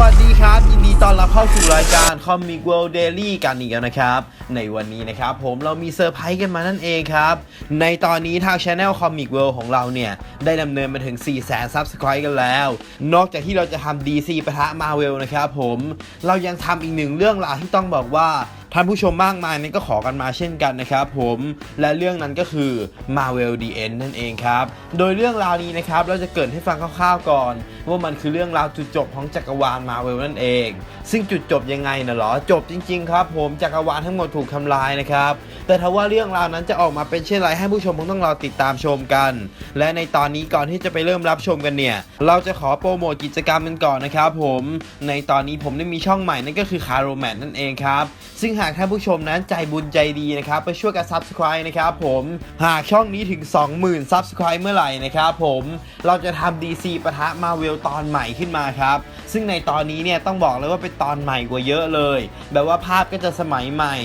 วัสดีครับ ยินดีต้อนรับเข้าสู่รายการ Comic World Daily กันอีกแล้วนะครับ ในวันนี้นะครับผมเรามีเซอร์ไพรส์กันมานั่นเองครับ ในตอนนี้ทาง Channel Comic World ของเราเนี่ย ได้ดำเนินมาถึง 4 0 0 0 0 0 Subscribe กันแล้ว นอกจากที่เราจะทำ DC ปะทะ Marvel นะครับผมเรายังทำอีกหนึ่งเรื่องราวที่ต้องบอกว่า ท่านผู้ชมมากมายนั้นก็ขอกันมาเช่นกันนะครับผมและเรื่องนั้นก็คือ Marvel The End นั่นเองครับ โดยเรื่องราวนี้นะครับเราจะเกิดให้ฟังคร่าวๆก่อน ว่ามันคือเรื่องราวจุดจบของจักรวาล Marvel นั่นเอง ซึ่งจุดจบยังไงนะหรอจบจริง ๆ ครับ ผมจักรวาลทั้งหมดถูกทำลายนะครับแต่ถ้าว่าเรื่องราวนั้นจะออกมาเป็นเช่นไรให้ผู้ชมคงต้องรอติดตามชมกัน และในตอนนี้ก่อนที่จะไปเริ่มรับชมกันเนี่ยเราจะขอโปรโมทกิจกรรมกันก่อนนะครับผมในตอนนี้ผมได้มีช่องใหม่นั่นก็คือคาร์โรแมนนั่นเองครับซึ่งหากท่านผู้ชมนั้นใจบุญใจดีนะครับไปช่วยกัน Subscribe นะครับผมหากช่องนี้ถึง 20,000 Subscribe เมื่อไหร่นะครับผมเราจะทำ DC ปะทะ Marvel ตอนใหม่ขึ้นมาครับ ซึ่งในตอนนี้เนี่ยต้องบอกเลยว่าเป็นตอนใหม่กว่าเยอะเลย แบบว่าภาพก็จะสมัยใหม่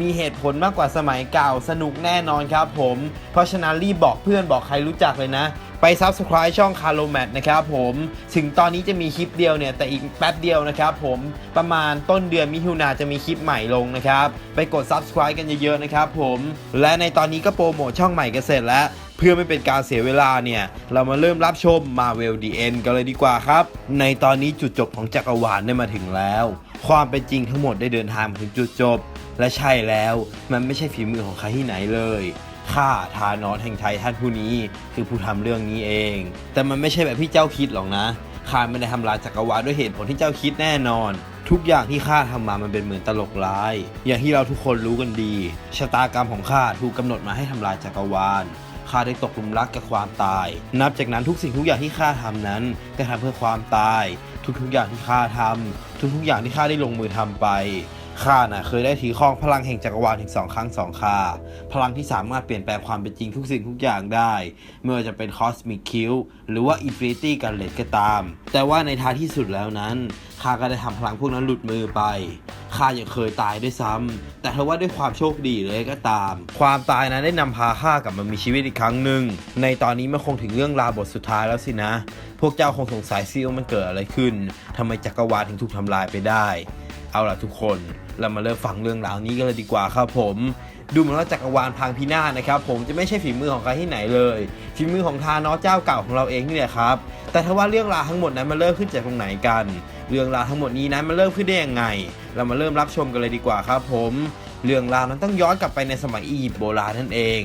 มีเหตุผลมากกว่าสมัยเก่าสนุกแน่นอนครับผมเพราะฉะนั้นรีบบอกเพื่อนบอกใครรู้จักเลยนะ Subscribe ช่อง c a r o m a t นะครับผม ถึงตอนนี้จะมีคลิปเดียวเนี่ย แต่อีกแป๊บเดียวนะครับผมประมาณต้นเดือนมิถุนาจะมีคลิปใหม่ลงนะครับ ไปกด Subscribe กันเยอะๆนะครับผม และในตอนนี้ก็โปรโมทช่องใหม่กันเสร็จแล้วเพื่อไม่เป็นการเสียเวลาเนี่ย เรามาเริ่มรับชม Marvel The End กันเลยดีกว่าครับ ในตอนนี้จุดจบของจักรวาลได้มาถึงแล้ว ความเป็นจริงทั้งหมดได้เดินทางมาถึงจุดจบ และใช่แล้ว มันไม่ใช่ฝีมือของใครที่ไหนเลย ข้าทานอสแห่งไทยท่านผู้นี้ คือผู้ทำเรื่องนี้เอง แต่มันไม่ใช่แบบที่เจ้าคิดหรอกนะข้าไม่ได้ทำลายจักรวาลด้วยเหตุผลที่เจ้าคิดแน่นอน ทุกอย่างที่ข้าทำมามันเป็นเหมือนตลกร้าย อย่างที่เราทุกคนรู้กันดีชะตากรรมของข้าถูกกำหนดมาให้ทำลายจักรวาลข้าได้ตกหลุมรักกับความตาย นับจากนั้นทุกสิ่งทุกอย่างที่ข้าทำนั้นก็ทำเพื่อความตาย ทุกๆอย่างที่ข้าทำทุกๆอย่างที่ข้าได้ลงมือทำไป ข้าน่ะเคยได้ถือครองพลังแห่งจักรวาลถึงสองครั้งสองคราพลังที่สามารถเปลี่ยนแปลงความเป็นจริงทุกสิ่งทุกอย่างได้ ไม่ว่าจะเป็นคอสมิ c คิวหรือว่าอินฟินิตี้กันเลตก็ตาม แต่ว่าในท้ายที่สุดแล้วนั้นข้าก็ได้ทำพลังพวกนั้นหลุดมือไปข้ายังเคยตายด้วยซ้ำแต่ถ้าว่าด้วยความโชคดีเลยก็ตาม ความตายนั้นได้นำพาข้ากลับมามีชีวิตอีกครั้งหนึ่ง ในตอนนี้มันคงถึงเรื่องราวบทสุดท้ายแล้วสินะ พวกเจ้าคงสงสัยซิว่ามันเกิดอะไรขึ้นทำไมจักรวาลถึงถูกทำลายไปได้ เอาล่ะทุกคน เรามาเริ่มฟังเรื่องราวนี้กันเลยดีกว่าครับผม ดูเหมือนว่าจักรวาลพังพินาศนะครับ ผมจะไม่ใช่ฝีมือของใครที่ไหนเลยฝีมือของทานอสเจ้าเก่าของเราเองนี่แหละครับ แต่ถ้าว่าเรื่องราวทั้งหมดนั้นมันเริ่มขึ้นจากตรงไหนกัน เรื่องราวทั้งหมดนี้นั้นมันเริ่มขึ้นได้ยังไง เรามาเริ่มรับชมกันเลยดีกว่าครับผม เรื่องราวนั้นต้องย้อนกลับไปในสมัยอียิปต์โบราณนั่นเอง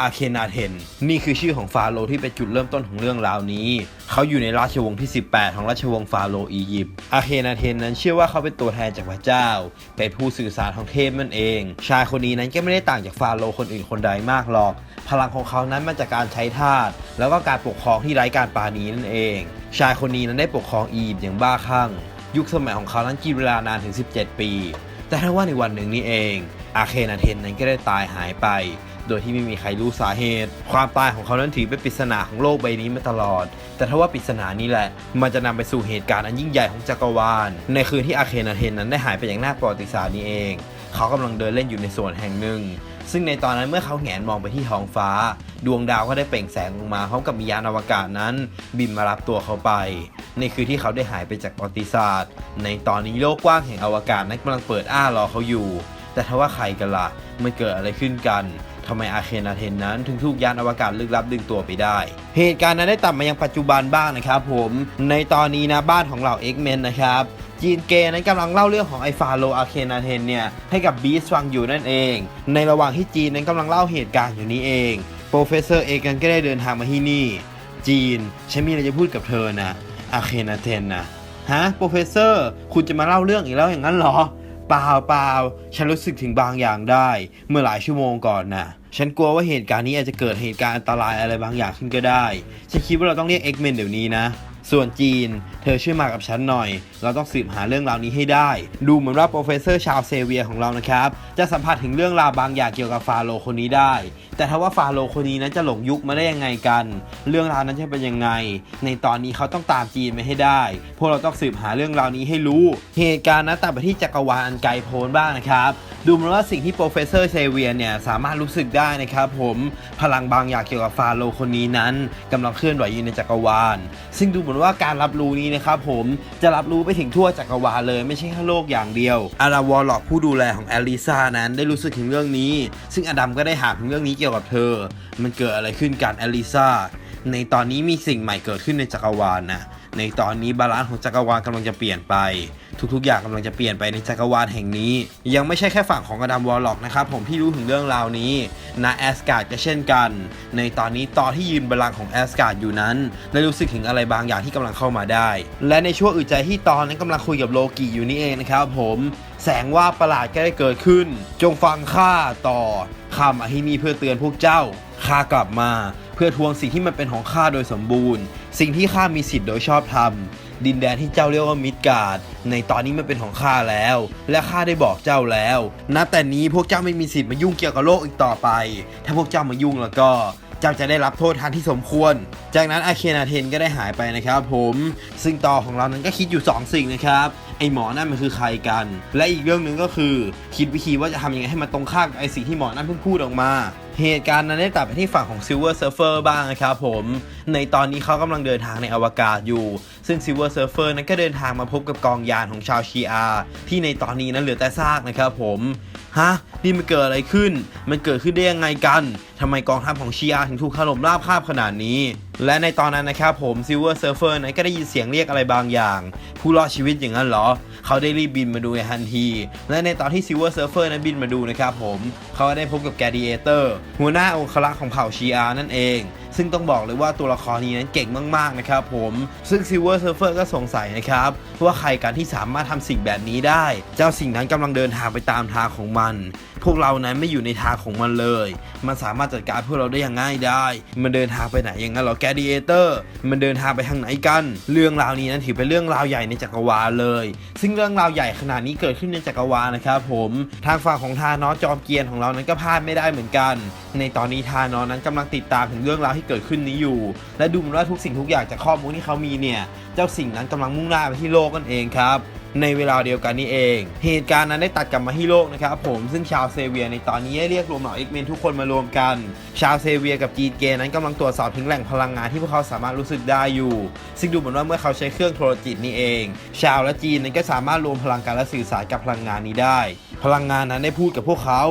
อาเคนาเทน นี่คือชื่อของฟาโรห์ที่เป็นจุดเริ่มต้นของเรื่องราวนี้ เขาอยู่ในราชวงศ์ที่ 18 ของราชวงศ์ฟาโรห์อียิปต์ อาเคนาเทนนั้นเชื่อว่าเขาเป็นตัวแทนจากพระเจ้า เป็นผู้สื่อสารของเทพนั่นเอง ชายคนนี้นั้นก็ไม่ได้ต่างจากฟาโรห์คนอื่นคนใดมากหรอก พลังของเขานั้นมาจากการใช้ทาส แล้วก็การปกครองที่ไร้การปราณีนั่นเอง ชายคนนี้นั้นได้ปกครองอียิปต์อย่างบ้าคลั่ง ยุคสมัยของเขานั้นกินเวลานานถึง 17 ปี แต่ถ้าว่าในวันหนึ่งนี้เอง อาเคนาเทนนั้นก็ได้ตายหายไป โดยที่ไม่มีใครรู้สาเหตุ ความตายของเขานั้นถือเป็นปริศนาของโลกใบนี้มาตลอด แต่ถ้าว่าปริศนานี้แหละ มันจะนำไปสู่เหตุการณ์อันยิ่งใหญ่ของจักรวาล ในคืนที่อาเคนาเทนนั้นได้หายไปอย่างน่าประวัติศาสตร์นี้เอง เขากำลังเดินเล่นอยู่ในสวนแห่งหนึ่ง ซึ่งในตอนนั้นเมื่อเขาแหงนมองไปที่ท้องฟ้า ดวงดาวก็ได้เปล่งแสงลงมาพร้อมกับมียานอวกาศนั้น บินมารับตัวเขาไป ในคือที่เขาได้หายไปจากประวัติศาสตร์ ในตอนนี้โลกกว้างแห่งอวกาศนั้นกำลังเปิดอ้ารอเขาอยู่ แต่ถ้าว่าใครกันละ่ะมันเกิดอะไรขึ้นกันทำไมอาเคนาเทนนั้นถึงถูกยานอวกาศลึกลับดึงตัวไปได้ เหตุการณ์นั้นได้ตัดมายังปัจจุบันบ้างนะครับผม ในตอนนี้นะบ้านของเหล่า X-Men นะครับ จีนเกย์นั้นกำลังเล่าเรื่องของไอฟาโลอาเคนาเทนเนี่ยให้กับบีสฟังอยู่นั่นเอง ในระหว่างที่จีนนั้นกำลังเล่าเหตุการณ์อยู่นี้เองโปรเฟสเซอร์เอกันก็ได้เดินทางมาที่นี่ จีนฉันมีอะไรจะพูดกับเธอนะอาเคนาเทนนะฮะโปรเฟสเซอร์คุณจะมาเล่าเรื่องอีกแล้วอย่างนั้นเหรอเปล่าเปล่าฉันรู้สึกถึงบางอย่างได้ เมื่อหลายชั่วโมงก่อนนะฉันกลัวว่าเหตุการณ์นี้อาจจะเกิดเหตุการณ์อันตรายอะไรบางอย่างขึ้นก็ได้ ฉันคิดว่าเราต้องเรียก X-Men เดี๋ยวนี้นะ ส่วนจีน เธอช่วยมากับฉันหน่อย เราต้องสืบหาเรื่องราวนี้ให้ได้ ดูเหมือนว่าโปรเฟสเซอร์ชาวเซเวียของเรานะครับ จะสัมผัสถึงเรื่องราวบางอย่างเกี่ยวกับฟาโรคนนี้ได้ แต่ถ้าว่าฟาโรคนนี้นั้นจะหลงยุคมาได้ยังไงกัน เรื่องราวนั้นจะเป็นยังไง ในตอนนี้เขาต้องตามจีนไปให้ได้ พวกเราต้องสืบหาเรื่องราวนี้ให้รู้ เหตุการณ์นั้นตัดไปที่จักรวาลอันไกลโพ้นบ้างนะครับ ดูเหมือนว่าสิ่งที่โปรเฟสเซอร์เซเวียเนี่ยสามารถรู้สึกได้นะครับผมพลังบางอย่างเกี่ยวกับฟาโรคนนี้นั้นกำลังเคลื่อนไหวอยู่ในจักรวาล ซึ่งดูเหมือนว่าการรับรู้นี้นะครับผมจะรับรู้ไปถึงทั่วจักรวาลเลยไม่ใช่แค่โลกอย่างเดียวอาราวอลล็อกผู้ดูแลของแอลิซานั้นได้รู้สึกถึงเรื่องนี้ ซึ่งอดัมก็ได้หาถึงเรื่องนี้เกี่ยวกับเธอ มันเกิดอะไรขึ้นกันแอลลิซาในตอนนี้มีสิ่งใหม่เกิดขึ้นในจักรวาลนะ ในตอนนี้บาลานซ์ของจักรวาลกำลังจะเปลี่ยนไป ทุกๆ อย่างกำลังจะเปลี่ยนไปในจักรวาลแห่งนี้ ยังไม่ใช่แค่ฝั่งของอดัมวอลล็อกนะครับผมที่รู้ถึงเรื่องราวนี้นะแอสการ์ดก็เช่นกัน ในตอนนี้ตอนที่ยืนบัลลังก์ของแอสการ์ดอยู่นั้นได้รู้สึกถึงอะไรบางอย่างที่กำลังเข้ามาได้ และในช่วงอึดใจที่ตอนนั้นกำลังคุยกับโลกิอยู่นี่เองนะครับผมแสงว่าประหลาดก็ได้เกิดขึ้น จงฟังข้าต่อข้ามาที่นี่เพื่อเตือนพวกเจ้าข้ากลับมา เพื่อทวงสิ่งที่มันเป็นของข้าโดยสมบูรณ์ สิ่งที่ข้ามีสิทธิ์โดยชอบธรรม ดินแดนที่เจ้าเรียกว่ามิดการ์ดในตอนนี้มันเป็นของข้าแล้ว และข้าได้บอกเจ้าแล้วนับแต่นี้พวกเจ้าไม่มีสิทธิ์มายุ่งเกี่ยวกับโลกอีกต่อไป ถ้าพวกเจ้ามายุ่งแล้วก็เจ้าจะได้รับโทษทางที่สมควร จากนั้นอาเคนาเทนก็ได้หายไปนะครับผม ซึ่งต่อของเรานั้นก็คิดอยู่ 2 สิ่งนะครับ ไอหมอนั่นมันคือใครกัน และอีกเรื่องหนึ่งก็คือ คิดวิธีว่าจะทำยังไงให้มันตรงข้ามกับไอสิ่งที่หมอนั่นเพิ่งพูดออกมา เหตุการณ์นั้นได้ตัดไปที่ฝั่งของ Silver Surfer บ้างนะครับผม ในตอนนี้เขากำลังเดินทางในอวกาศอยู่ ซึ่ง Silver Surfer นั้นก็เดินทางมาพบกับกองยานของชาวชีอาที่ในตอนนี้นั้นเหลือแต่ซากนะครับผมฮะนี่มันเกิดอะไรขึ้น มันเกิดขึ้นได้ยังไงกันทำไมกองทัพของชีอาถึงถูกถล่มราบคาบขนาดนี้ และในตอนนั้นนะครับผมซิลเวอร์เซิร์ฟเวอร์นั้นก็ได้ยินเสียงเรียกอะไรบางอย่าง ผู้รอดชีวิตอย่างนั้นเหรอ เขาได้รีบบินมาดูในทันที และในตอนที่ซิลเวอร์เซิร์ฟเวอร์นั้นบินมาดูนะครับผมเขาได้พบกับแกดีเอเตอร์หัวหน้าองครักษ์ของเผ่าชีอานั่นเอง ซึ่งต้องบอกเลยว่าตัวละครนี้นั้นเก่งมากๆนะครับผมซึ่ง Silver Surfer ก็สงสัยนะครับว่าใครกันที่สามารถทำสิ่งแบบนี้ได้ เจ้าสิ่งนั้นกำลังเดินทางไปตามทางของมัน พวกเรานั้นไม่อยู่ในทางของมันเลย มันสามารถจัดการพวกเราได้อย่างง่ายได้ มันเดินทางไปไหนอย่างนั้นเหรอแกดีเอเตอร์มันเดินทางไปทางไหนกัน เรื่องราวนี้นั้นถือเป็นเรื่องราวใหญ่ในจักรวาลเลย ซึ่งเรื่องราวใหญ่ขนาดนี้เกิดขึ้นในจักรวาลนะครับผมทางฝั่งของทานอสจอมเกียนของเรานั้นก็พลาดไม่ได้เหมือนกัน ในตอนนี้ทานอสนั้นกำลังติดตามถึงเรื่องราวที่เกิดขึ้นนี้อยู่ และดูเหมือนว่าทุกสิ่งทุกอย่างจากข้อมูลที่เขามีเนี่ย เจ้าสิ่งนั้นกำลังมุ่งหน้าไปที่โลกนั่นเองครับ ในเวลาเดียวกันนี่เอง เหตุการณ์นั้นได้ตัดกลับมาที่โลกนะครับผมซึ่งชาวเซเวียในตอนนี้เรียกรวมเหล่าเอ็กเมนทุกคนมารวมกัน ชาวเซเวียกับจีนเกนั้นกำลังตรวจสอบถึงแหล่งพลังงานที่พวกเขาสามารถรู้สึกได้อยู่ ซึ่งดูเหมือนว่าเมื่อเขาใช้เครื่องโทรจิตนี่เอง ชาวและจีนนั้นก็สามารถรวมพลังกันและสื่อสารกับพลังงานนี้ได้ พลังงานนั้นได้พูดกับพวกเขา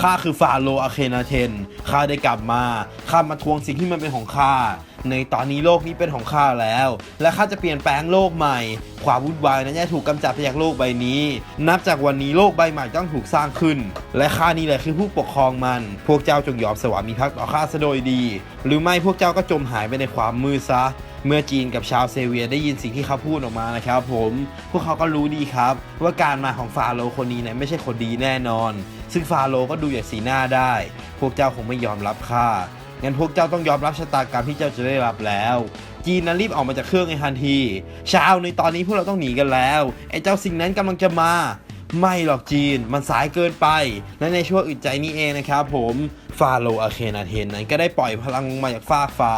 ข้าคือฟาโรอาเคนาเทน ข้าได้กลับมา ข้ามาทวงสิ่งที่มันเป็นของข้า ในตอนนี้โลกนี้เป็นของข้าแล้ว และข้าจะเปลี่ยนแปลงโลกใหม่ ความวุ่นวายนั้นจะถูกกำจัดไปจากโลกใบนี้ นับจากวันนี้โลกใบใหม่ต้องถูกสร้างขึ้น และข้านี่แหละคือผู้ปกครองมัน พวกเจ้าจงยอมสวามิภักดิ์ต่อข้าซะโดยดี หรือไม่พวกเจ้าก็จมหายไปในความมืดซะ เมื่อจีนกับชาวเซเวียได้ยินสิ่งที่เขาพูดออกมานะครับผมพวกเขาก็รู้ดีครับ ว่าการมาของฟาโรห์คนนี้เนี่ยไม่ใช่คนดีแน่นอน ซึ่งฟาโรห์ก็ดูจากสีหน้าได้ พวกเจ้าคงไม่ยอมรับข้างั้นพวกเจ้าต้องยอมรับชะตากรรมที่เจ้าจะได้รับแล้ว จีนนั้นรีบออกมาจากเครื่องในทันที ชาวในตอนนี้พวกเราต้องหนีกันแล้วไอ้เจ้าสิ่งนั้นกำลังจะมา ไม่หรอกจีน มันสายเกินไป และในช่วงอึดใจนี้เองนะครับผมฟาโรอาเคนาเทนนั้นก็ได้ปล่อยพลังมาจากฟากฟ้า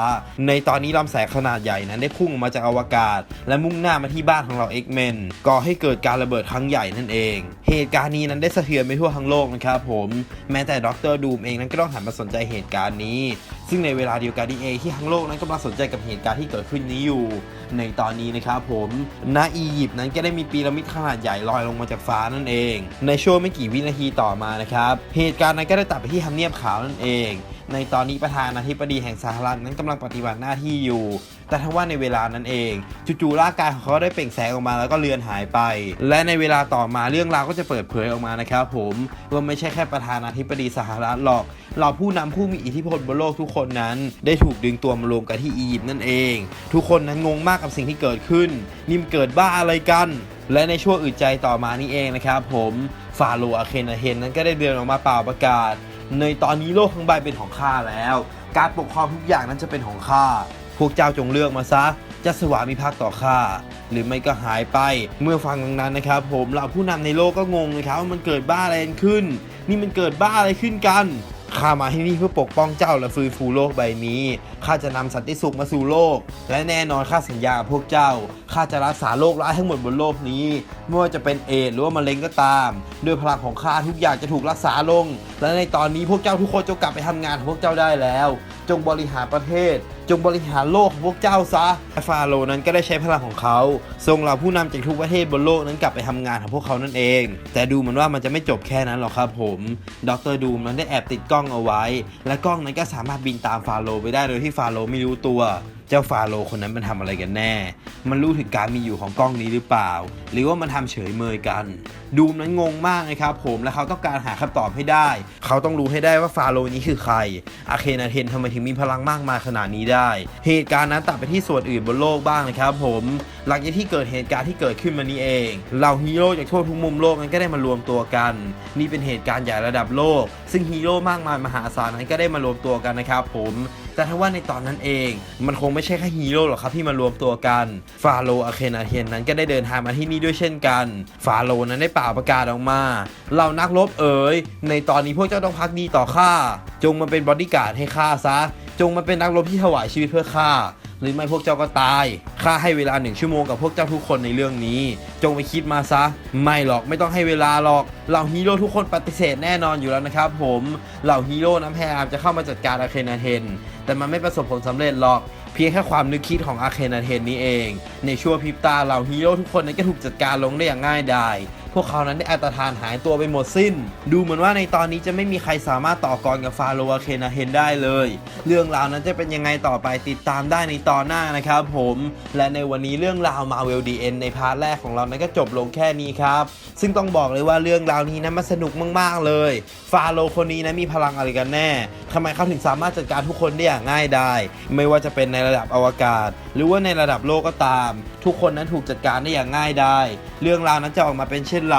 ในตอนนี้ลำแสงขนาดใหญ่นั้นได้พุ่งออกมาจากอวกาศ และมุ่งหน้ามาที่บ้านของเรา X-Men ก่อให้เกิดการระเบิดครั้งใหญ่นั่นเอง เหตุการณ์นี้นั้นได้สะเทือนไปทั่วทั้งโลกนะครับผมแม้แต่ดรดูมเองนั้นก็ต้องหันมาสนใจเหตุการณ์นี้ซึ่งในเวลาเดียวกันนี้เองที่ทั้งโลกนั้นกำลังสนใจกับเหตุการณ์ที่เกิดขึ้นนี้อยู่ ในตอนนี้นะครับผมณอียิปต์นั้นก็ได้มีปีระมิดขนาดใหญ่ลอยลงมาจากฟ้านั่นเอง ในช่วงไม่กี่วินาทีต่อมานะครับเหตุการณ์นั้นก็ได้ตัดไปที่ทำเนียบขาวนั่นเอง ในตอนนี้ประธานาธิบดีแห่งสหรัฐนั้นกำลังปฏิบัติหน้าที่อยู่ แต่ทว่าในเวลานั้นเองจู่ๆร่างกายของเขาได้เปล่งแสงออกมาแล้วก็เลือนหายไป และในเวลาต่อมาเรื่องราวก็จะเปิดเผยออกมานะครับผมว่าไม่ใช่แค่ประธานาธิบดีสหรัฐหรอกเหล่าผู้นำผู้มีอิทธิพลบนโลกทุกคนนั้น ได้ถูกดึงตัวมารวมกันที่อียิปต์นั่นเอง ทุกคนนั้นงงมากกับสิ่งที่เกิดขึ้นนี่มันเกิดบ้าอะไรกัน และในช่วงอึดใจต่อมานี่เองนะครับผมฟาโรห์อาเคนาเฮนนั้นก็ได้เดินออกมาเป่าประกาศ ในตอนนี้โลกทั้งใบเป็นของข้าแล้ว การปกครองทุกอย่างนั้นจะเป็นของข้า พวกเจ้าจงเลือกมาซะ จะสวามิภักดิ์ต่อข้า หรือไม่ก็หายไป เมื่อฟังดังนั้นนะครับ ผมเหล่าผู้นำในโลกก็งงนะครับว่ามันเกิดบ้าอะไรขึ้น นี่มันเกิดบ้าอะไรขึ้นกัน ข้ามาที่นี่เพื่อปกป้องเจ้าและฟื้นฟูโลกใบนี้ข้าจะนำสันติสุขมาสู่โลก และแน่นอนข้าสัญญาพวกเจ้าข้าจะรักษาโรคร้ายทั้งหมดบนโลกนี้ไม่ว่าจะเป็นเอดหรือว่ามะเร็งก็ตามด้วยพลังของข้าทุกอย่างจะถูกรักษาลง และในตอนนี้พวกเจ้าทุกคนจะกลับไปทำงานของพวกเจ้าได้แล้ว จงบริหารประเทศจงบริหารโลกของพวกเจ้าซะฟาโรห์นั้นก็ได้ใช้พลังของเขาทรงเราผู้นำจากทุกประเทศบนโลกนั้นกลับไปทำงานของพวกเขานั่นเอง แต่ดูเหมือนว่ามันจะไม่จบแค่นั้นหรอกครับผมดรดูมนั้นได้แอบติดกล้องเอาไว้ และกล้องนั้นก็สามารถบินตามฟาโรห์ไปได้โดยที่ฟาโรห์ไม่รู้ตัว จ้าฟาโรคนนั้นมันทำอะไรกันแน่ มันรู้ถึงการมีอยู่ของกล้องนี้หรือเปล่า หรือว่ามันทำเฉยเมยกัน ดูมนั้นงงมากนะครับผม และเขาต้องการหาคำตอบให้ได้ เขาต้องรู้ให้ได้ว่าฟาโรนี้คือใคร อาเคนาเทนทำไมถึงมีพลังมากมายขนาดนี้ได้ เหตุการณ์นั้นตัดไปที่ส่วนอื่นบนโลกบ้างนะครับผม หลังจากที่เกิดเหตุการณ์ที่เกิดขึ้นมานี้เอง เหล่าฮีโร่จากทั่วทุกมุมโลกนั้นก็ได้มารวมตัวกัน นี่เป็นเหตุการณ์ใหญ่ระดับโลก ซึ่งฮีโร่มากมายมหาศาลนั้นก็ได้มารวมตัวกันนะครับผมแต่ถ้าว่าในตอนนั้นเอง มันคงไม่ใช่แค่ฮีโร่หรอกครับที่มารวมตัวกันฟาโรอาเคนาเทียนนั้นก็ได้เดินทางมาที่นี่ด้วยเช่นกันฟาโรนั้นได้เป่าประกาศออกมาเหล่านักรบเอ๋ยในตอนนี้พวกเจ้าต้องพักดีต่อข้าจงมาเป็นบอดี้การ์ดให้ข้าซะ จงมาเป็นนักรบที่ถวายชีวิตเพื่อข้า หรือไม่พวกเจ้าก็ตาย ข้าให้เวลาหนึ่งชั่วโมงกับพวกเจ้าทุกคนในเรื่องนี้ จงไปคิดมาซะ ไม่หรอกไม่ต้องให้เวลาหรอกเหล่าฮีโร่ทุกคนปฏิเสธแน่นอนอยู่แล้วนะครับผมเหล่าฮีโร่นั้นพยายามจะเข้ามาจัดการอาเคนาเทน แต่มันไม่ประสบผลสำเร็จหรอกเพียงแค่ความนึกคิดของอาเคนาเทนนี้เอง ในชั่วพริบตาเหล่าฮีโร่ทุกคนนั้นก็ถูกจัดการลงได้อย่างง่ายดาย พวกเขานั้นได้อัตทานหายตัวไปหมดสิ้น ดูเหมือนว่าในตอนนี้จะไม่มีใครสามารถต่อกรกับฟาโรห์อาเคนาเฮนได้เลย เรื่องราวนั้นจะเป็นยังไงต่อไปติดตามได้ในตอนหน้านะครับผม และในวันนี้เรื่องราวมาเวลดีเอ็นในพาร์ทแรกของเรานั้นก็จบลงแค่นี้ครับ ซึ่งต้องบอกเลยว่าเรื่องราวนี้นั้นมันสนุกมากๆเลย ฟาโรห์คนนี้นะมีพลังอะไรกันแน่ทำไมเขาถึงสามารถจัดการทุกคนได้อย่างง่ายดายไม่ว่าจะเป็นในระดับอวกาศ หรือว่าในระดับโลกก็ตาม ทุกคนนั้นถูกจัดการได้อย่างง่ายดายเรื่องราวนั้นจะออกมาเป็นเช่นนไร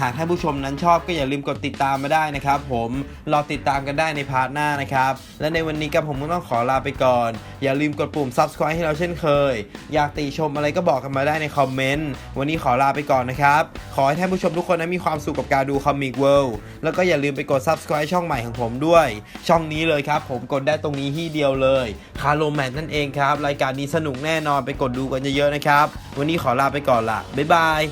หากท่านผู้ชมนั้นชอบก็อย่าลืมกดติดตามมาได้นะครับผมรอติดตามกันได้ในพาร์ทหน้านะครับ และในวันนี้กับผมก็ต้องขอลาไปก่อน อย่าลืมกดปุ่ม subscribe ให้เราเช่นเคย อยากติชมอะไรก็บอกกันมาได้ในคอมเมนต์วันนี้ขอลาไปก่อนนะครับ ขอให้ท่านผู้ชมทุกคนนั้นมีความสุขกับการดูคอมิกเวิลด์แล้วก็อย่าลืมไปกด subscribe ช่องใหม่ของผมด้วย ช่องนี้เลยครับ ผมกดได้ตรงนี้ที่เดียวเลยคาร์โลแมนนั่นเองครับ รายการนี้สนุกแน่นอนไปกดดูกันเยอะๆนะครับ วันนี้ขอลาไปก่อนละบ๊ายบาย